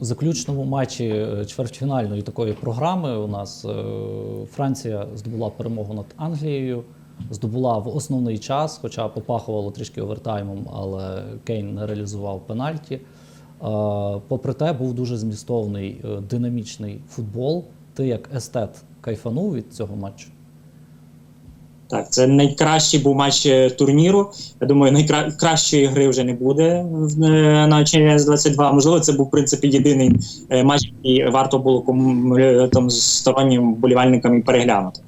Заключному матчі е, чвертьфінальної такої програми у нас е, Франція здобула перемогу над Англією, здобула в основний час, хоча попахувало трішки овертаймом, але Кейн не реалізував пенальті. Попри те, був дуже змістовний е, динамічний футбол. Ти як естет кайфанув від цього матчу? Так, це найкращий був матч е, турніру. Я думаю, найкращої гри вже не буде е, на ЧС 22. Можливо, це був в принципі єдиний е, матч, який варто було там стороннім болівальникам переглянути.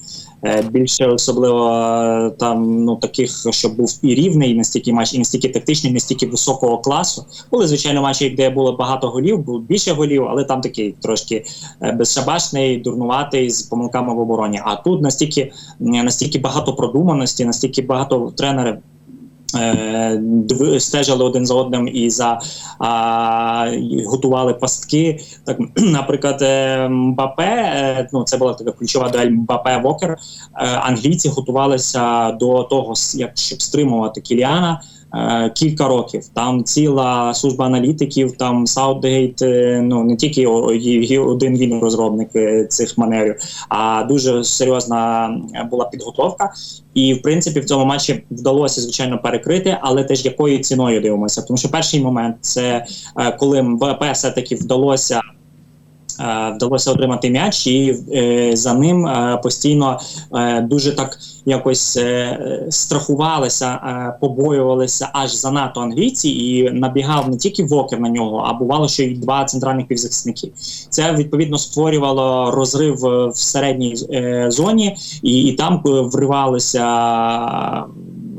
Е, Більше особливо е, там ну таких, щоб був і рівний, і настільки матч, і настільки тактичний, і настільки високого класу. Були звичайно матчі, де було багато голів, було більше голів, але там такий трошки е, безшабашний, дурнуватий з помилками в обороні. А тут настільки настільки багато продуманості, настільки багато тренери. Е, Стежили один за одним і за а, готували пастки. Так, наприклад, е, Мбапе, е, ну це була така ключова дуель Мбапе Вокер. Англійці готувалися до того, як щоб стримувати Кіліана. Е, Кілька років там ціла служба аналітиків, там Саутгейт, е, ну не тільки один він розробник е, цих маневрів, а дуже серйозна була підготовка. І в принципі в цьому матчі вдалося звичайно перекрити, але теж якою ціною дивимося. Тому що перший момент це коли МБП все таки вдалося. Е, Вдалося отримати м'яч, і е, за ним е, постійно дуже так якось страхувалися, побоювалися аж занадто англійці, і набігав не тільки Вокер на нього, а бувало, що й два центральних півзахисники. Це відповідно створювало розрив в середній зоні, і, і там вривалися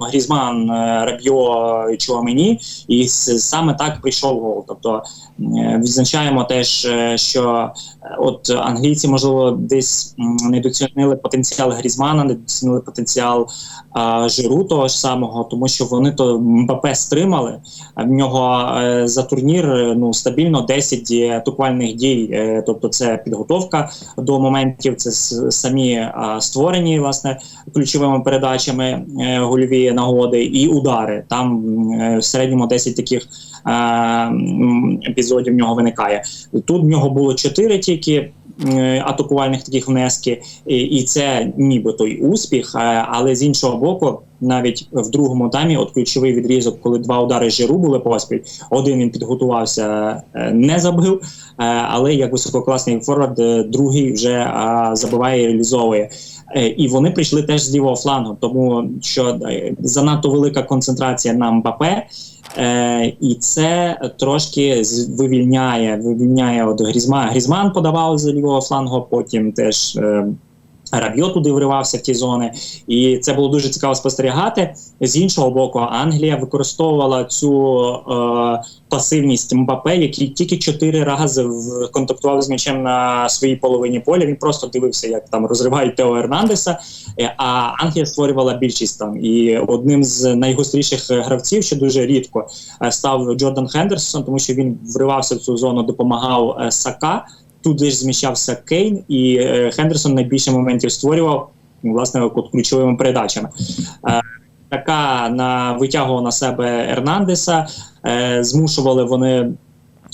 Грізман, е, Рабьо і Чуамені, і саме так прийшов гол. Тобто е, відзначаємо теж, е, що от англійці, можливо, десь м, недооцінили потенціал Грізмана, недооцінили потенціал а, Жиру того ж самого, тому що вони то МБП стримали. В нього за турнір ну стабільно 10 атакувальних дій. Тобто, це підготовка до моментів, це самі створені власне ключовими передачами е, гольові нагоди і удари. Там е, в середньому 10 таких е, епізодів в нього виникає. Тут в нього було 4 тільки. е, Атакувальних таких внески, і, це нібито й успіх. Але з іншого боку, навіть в другому таймі, от ключовий відрізок, коли два удари жиру були поспіль, один він підготувався, не забив. Але як висококласний форвард, другий вже забиває і реалізовує. Е, І вони прийшли теж з лівого флангу, тому що е, занадто велика концентрація на Мбапе. Е, і це трошки вивільняє, вивільняє от Грізман. Грізман подавав з лівого флангу, потім теж Рабьо туди вривався в ті зони, і це було дуже цікаво спостерігати. З іншого боку, Англія використовувала цю е, пасивність Мбапе, який тільки чотири рази контактував з м'ячем на своїй половині поля. Він просто дивився, як там розривають Тео Ернандеса. Е, А Англія створювала більшість там. І одним з найгостріших гравців, що дуже рідко е, став Джордан Хендерсон, тому що він вривався в цю зону, допомагав е, Сака. Туди ж зміщався Кейн, і е, Хендерсон найбільше моментів створював ну, власне ключовими передачами. Е, така на витягував на себе Ернандеса, е, змушували вони.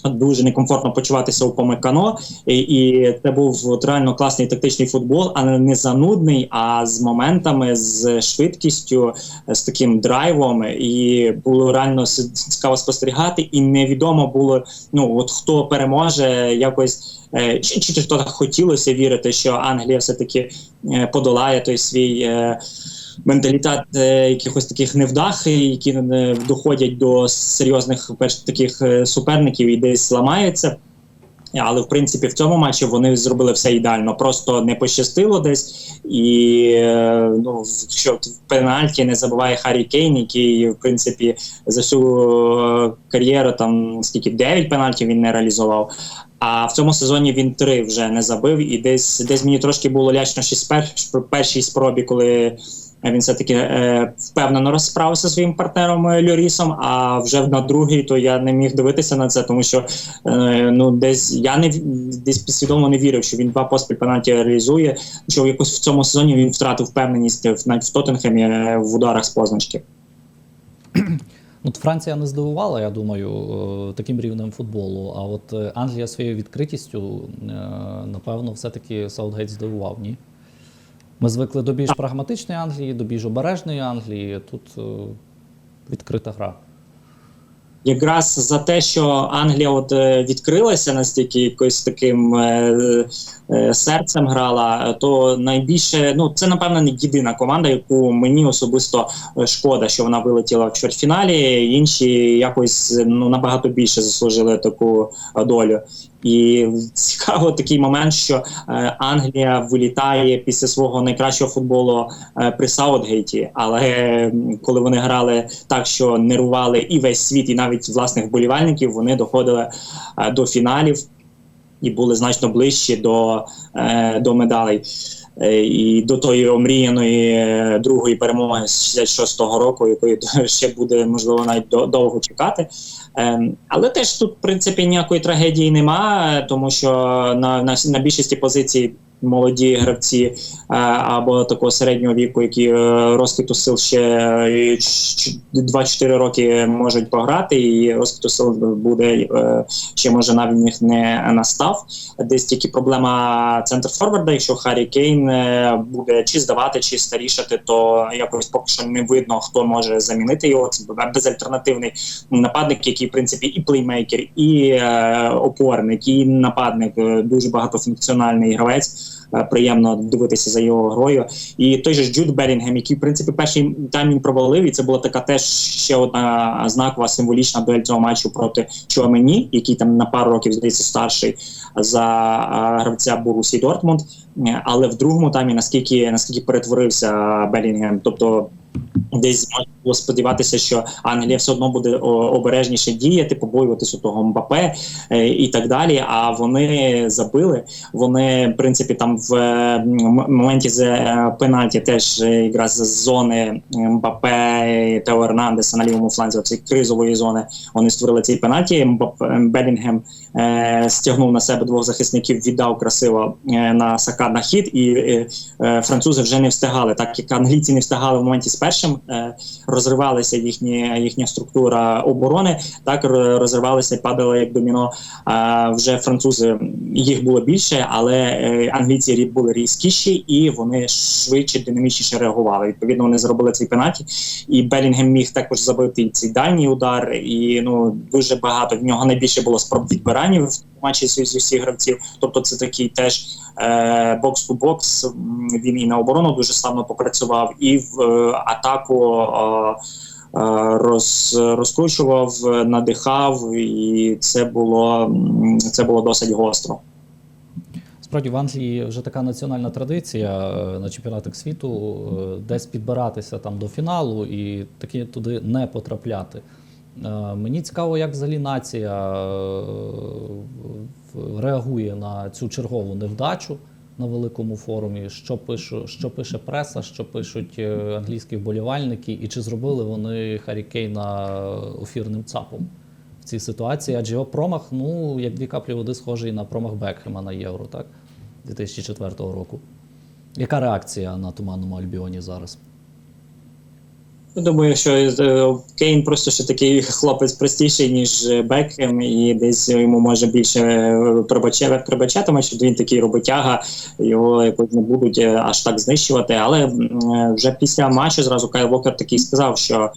Дуже некомфортно почуватися у Помекано, і, і це був от реально класний тактичний футбол, але не занудний, а з моментами, з швидкістю, з таким драйвом. І було реально цікаво спостерігати, і невідомо було ну от хто переможе якось. е, Чи, чи, чи так хотілося вірити, що Англія все-таки е, подолає той свій е, менталітет е, якихось таких невдах, які доходять до серйозних перш таких е, суперників і десь ламаються. Але в принципі в цьому матчі вони зробили все ідеально. Просто не пощастило десь. І е, ну, що в пенальті не забуває Харі Кейн, який в принципі за всю кар'єру там скільки 9 пенальтів він не реалізував. А в цьому сезоні він три вже не забив. І десь десь мені трошки було лячно ще з пер, першій спробі, коли він все-таки е, впевнено розправився зі своїм партнером е, Льорісом. А вже на другий, то я не міг дивитися на це, тому що е, ну десь я не десь підсвідомо не вірив, що він два поспіль пенальті реалізує. Що якось в цьому сезоні він втратив впевненість навіть в Тоттенхемі е, в ударах з позначки. От Франція не здивувала, я думаю, е, таким рівнем футболу. А от е, Англія своєю відкритістю, е, напевно, все-таки Саутгейт здивував, ні? Ми звикли до більш прагматичної Англії, до більш обережної Англії. Тут відкрита гра. Якраз за те, що Англія от е, відкрилася настільки якось таким е, е, серцем грала, то найбільше ну це напевно не єдина команда, яку мені особисто шкода, що вона вилетіла в чвертьфіналі. Інші якось ну набагато більше заслужили таку долю. І цікаво такий момент, що е, Англія вилітає після свого найкращого футболу е, при Саутгейті, але е, коли вони грали так, що нервували і весь світ, і навіть власних вболівальників, вони доходили е, до фіналів і були значно ближчі до, е, до медалей. Е, І до тої омріяної е, другої перемоги з 66-го року, якої ще буде можливо навіть до- довго чекати. Ем, Але теж тут, в принципі, ніякої трагедії немає, тому що на, на, на більшості позицій молоді гравці е, або такого середнього віку, які е, розквіту сил ще е, ч- 2-4 роки можуть пограти, і розквіту сил буде е, ще може навіть них не настав. Десь тільки проблема центр форварда. Якщо Харі Кейн е, буде чи здавати, чи старішати, то якось поки що не видно, хто може замінити його. Це безальтернативний нападник, який в принципі і плеймейкер, і е, опорник, і нападник, е, дуже багатофункціональний гравець. Е, Приємно дивитися за його грою. І той же Джуд Белінгем, який в принципі перший тайм він провалив, і це була така теж ще одна знакова символічна дуель цього матчу проти Чуамені, який там на пару років здається старший за а, гравця Борусі Дортмунд. Е, Але в другому таймі наскільки наскільки перетворився Белінгем, тобто. Десь можна було сподіватися, що Англія все одно буде обережніше діяти, побоюватися того Мбапе е, і так далі. А вони забили. Вони, в принципі, там в моменті з е, пенальті теж е, якраз з зони Мбапе Тео Ернандеса на лівому фланзі, цієї кризової зони, вони створили цей пенальті. Белінгем стягнув на себе двох захисників, віддав красиво на Сака на хід, і французи вже не встигали, так як англійці не встигали в моменті першим, е, розривалася їхні, їхня структура оборони, так розривалися, падали як доміно. Вже французи їх було більше, але е, англійці були різкіші і вони швидше, динамічніше реагували. Відповідно, вони зробили цей пенальті, і Белінгем міг також забити цей дальній удар. І ну дуже багато в нього найбільше було спроб відбирання в матчі з усіх гравців. Тобто, це такий теж е, бокс ту бокс. Він і на оборону дуже славно попрацював, і в атаку. Роз, розкручував, надихав, і це було це було досить гостро. Справді в Англії вже така національна традиція е, на чемпіонатах світу е, десь підбиратися там до фіналу і таки туди не потрапляти. Е, Мені цікаво, як взагалі нація реагує на цю чергову невдачу на великому форумі. Що пишу, що пише преса, що пишуть е, англійські вболівальники, і чи зробили вони Харі Кейна офірним цапом в цій ситуації? Адже його промах, ну як дві каплі води, схожий на промах Бекхема на євро, так? 2004 року. Яка реакція на туманному Альбіоні зараз? Я Думаю, що е, Кейн просто ще такий хлопець простіший, ніж е, Бекхем, і десь йому може більше е, пробачатиме, що він такий роботяга, його якось не будуть аж так знищувати. Але вже після матчу зразу Кайл Вокер такий сказав, що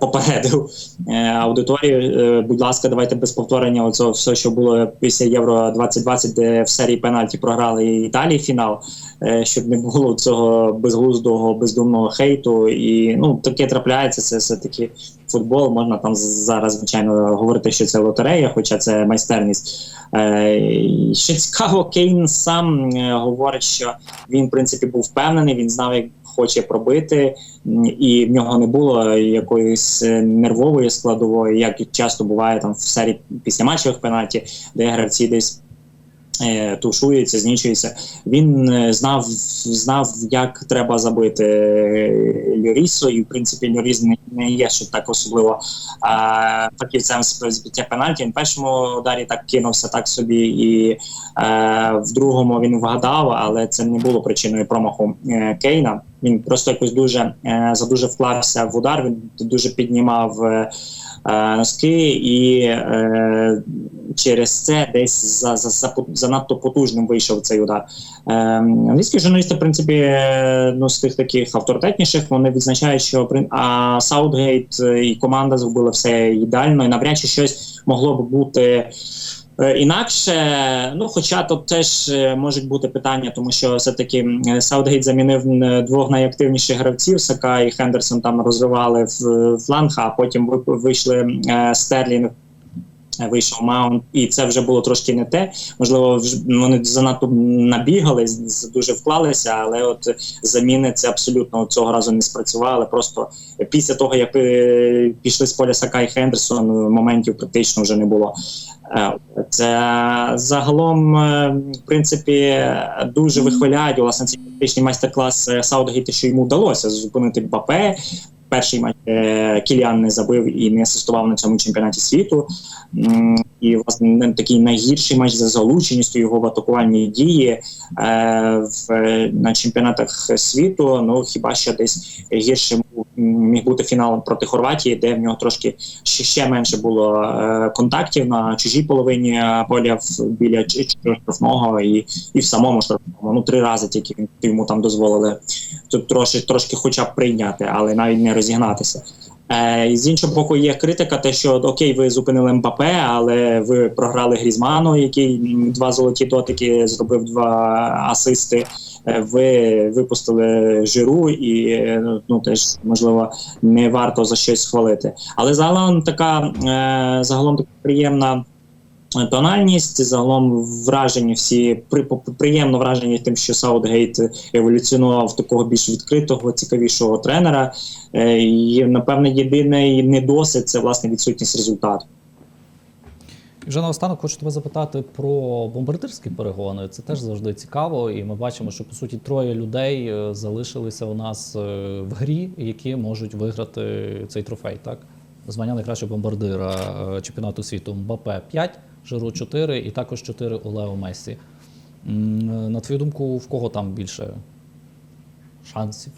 попередив е, аудиторію. е, Будь ласка, давайте без повторення оцього все, що було після Євро 2020, де в серії пенальті програли Італії фінал, е, щоб не було цього безглуздого, бездумного хейту. І ну таке трапляється. Це все таки футбол. Можна там зараз звичайно говорити, що це лотерея, хоча це майстерність. Е, Що цікаво, Кейн сам е, говорить, що він в принципі був впевнений, він знав, як хоче пробити, і в нього не було якоїсь е, нервової складової, як часто буває там в серії післяматчевих пенальті, де гравці десь. е, Тушується, знічується. Він е, знав, знав, як треба забити Льорісу, і в принципі Льоріс не, є що так особливо а, фахівцем з збиття пенальті. Він в першому ударі так кинувся так собі, і е, в другому він вгадав, але це не було причиною промаху Кейна. Він просто якось дуже е, задуже вклався в удар. Він дуже піднімав е, е, носки, і через це десь за, за, за занадто потужним вийшов цей удар. Е, англійські журналісти, в принципі, ну з тих таких авторитетніших, вони відзначають, що а Саутгейт і команда зробили все ідеально, і навряд чи щось могло б бути. Е, Інакше, ну хоча тут теж е, можуть бути питання, тому що все-таки е, Саутгейт замінив двох найактивніших гравців. Сака і Хендерсон там розривали в фланг, а потім ви- вийшли Стерлінг. Вийшов маунт, і це вже було трошки не те. Можливо, вони занадто набігали, дуже вклалися, але от заміни це абсолютно цього разу не спрацювали. Просто після того, як е, пішли з поля Сака і Хендерсон, моментів практично вже не було. Е, Це загалом, е, в принципі, дуже вихваляють власне цей тактичний майстер-клас Саутгейта, що йому вдалося зупинити Бапе. Перший матч е, Кіліан не забив і не асистував на цьому чемпіонаті світу. І власне не такий найгірший матч за залученістю його в атакувальній дії е, в, на чемпіонатах світу. Ну хіба що десь гіршим міг бути фінал проти Хорватії, де в нього трошки ще, ще менше було е, контактів на чужій половині е, поля біля штрафного і, і в самому штрафному. Ну три рази тільки йому там дозволили тут трошки, трошки хоча б прийняти, але навіть не розігнатися. Е, з іншого боку, є критика, те, що окей, ви зупинили Мбапе, але ви програли Грізману, який два золоті дотики зробив два асисти. Е, Ви випустили жиру, і е, ну теж можливо не варто за щось хвалити. Але загалом така загалом така приємна. Тональність загалом вражені всі при, приємно вражені тим, що Саутгейт еволюціонував такого більш відкритого, цікавішого тренера. Е, І напевне єдиний недосвід це власне відсутність результату. Вже наостанок хочу тебе запитати про бомбардирські перегони. Це теж завжди цікаво, і ми бачимо, що по суті троє людей е, залишилися у нас е, в грі, які можуть виграти цей трофей. Так, звання найкращого бомбардира чемпіонату світу Мбапе 5, Жиру 4 і також 4 у Лео Мессі. Е, На твою думку, в кого там більше шансів?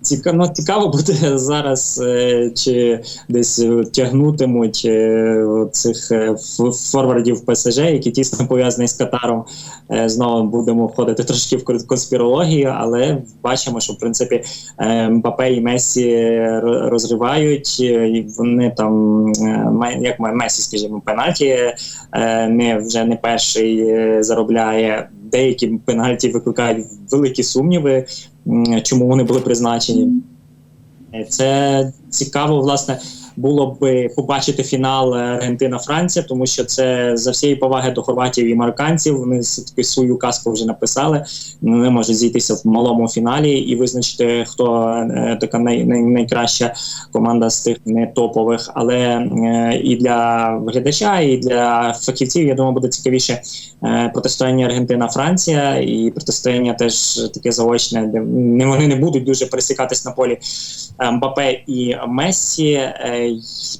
Цікаво, ну, цікаво буде зараз, е, чи десь тягнутимуть е, цих е, форвардів ПСЖ, які тісно пов'язані з Катаром. Знову будемо входити трошки в конспірологію, але бачимо, що в принципі Мбапе і Месі розривають. і Вони там як ме- Месі, скажімо, пенальті не вже не перший заробляє. Деякі пенальті викликають великі сумніви, чому вони були призначені. Це цікаво, власне, було б побачити фінал е, Аргентина-Франція, тому що це за всієї поваги до хорватів і марокканців. Вони все-таки свою казку вже написали. Вони можуть зійтися в малому фіналі і визначити, хто е, така най, най, найкраща команда з тих не топових. Але е, і для глядача, і для фахівців, я думаю, буде цікавіше протистояння Аргентина-Франція, і протистояння теж таке заочне, де не вони не будуть дуже пересікатись на полі Мбапе і Мессі.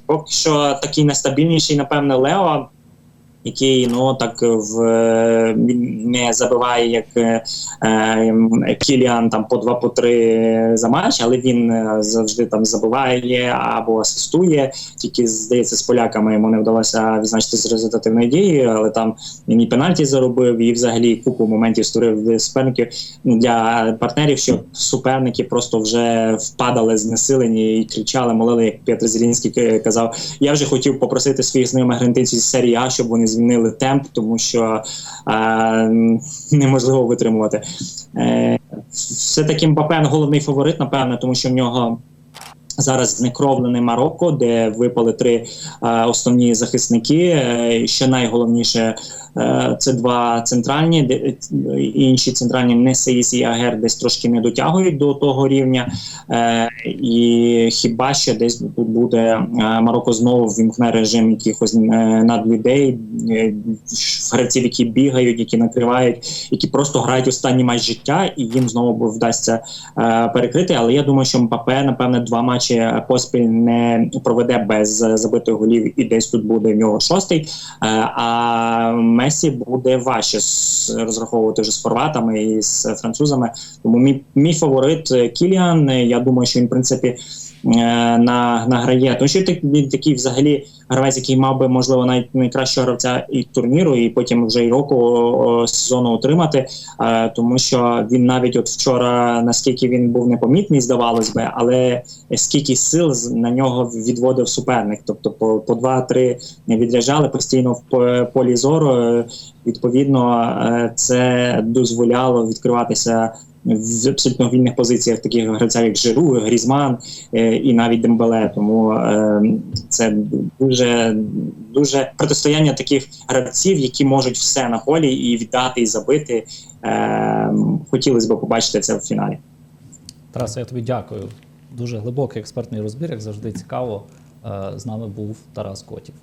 Поки що такий нестабільніший, напевне, Лео. Який ну так в не забиває як е, е, Кіліан там по два по три за матч, але він е, завжди там забиває або асистує. Тільки здається, з поляками йому не вдалося відзначити з результативної дії, але там він і пенальті заробив, і взагалі купу моментів створив суперників ну, для партнерів, щоб суперники просто вже впадали знесилені і кричали, молили, як Петр Зелінський казав. Я вже хотів попросити своїх знайомих аргентинців з серії А, щоб вони змінили темп, тому що е, неможливо витримувати. Е, все таки Мбапе головний фаворит, напевно, тому що в нього. Зараз знекровлене Марокко, де випали три е, основні захисники. Е, що найголовніше, е, це два центральні, де е, інші центральні не Сеїс і Агер десь трошки не дотягують до того рівня. Е, і хіба що десь тут буде е, Марокко знову вімкне режим якихось е, надлюдей, е, гравців, які бігають, які накривають, які просто грають останній матч життя, і їм знову вдасться е, перекрити. Але я думаю, що Мбапе, напевне, два матчі матчі поспіль не проведе без забитих голів, і десь тут буде в нього шостий. Е, А Месі буде важче розраховувати вже з хорватами і з французами. Тому мій, мій фаворит Кіліан. Я думаю, що він в принципі. е, На награє, тому що він такий взагалі гравець, який мав би можливо найкращого гравця і турніру, і потім вже і року сезону отримати. Е, тому що він навіть от вчора, наскільки він був непомітний, здавалось би, але скільки сил на нього відводив суперник. Тобто по, по два-три не відряджали постійно в полі зору. Е, Відповідно, е, це дозволяло відкриватися в абсолютно вільних позиціях таких гравців, як Жиру, Грізман е, і навіть Дембеле. Тому е, це дуже дуже протистояння таких гравців, які можуть все на полі і віддати, і забити. Е, хотілося б побачити це в фіналі. Тарасе, я тобі дякую. Дуже глибокий експертний розбір, як завжди цікаво. З нами був Тарас Котів.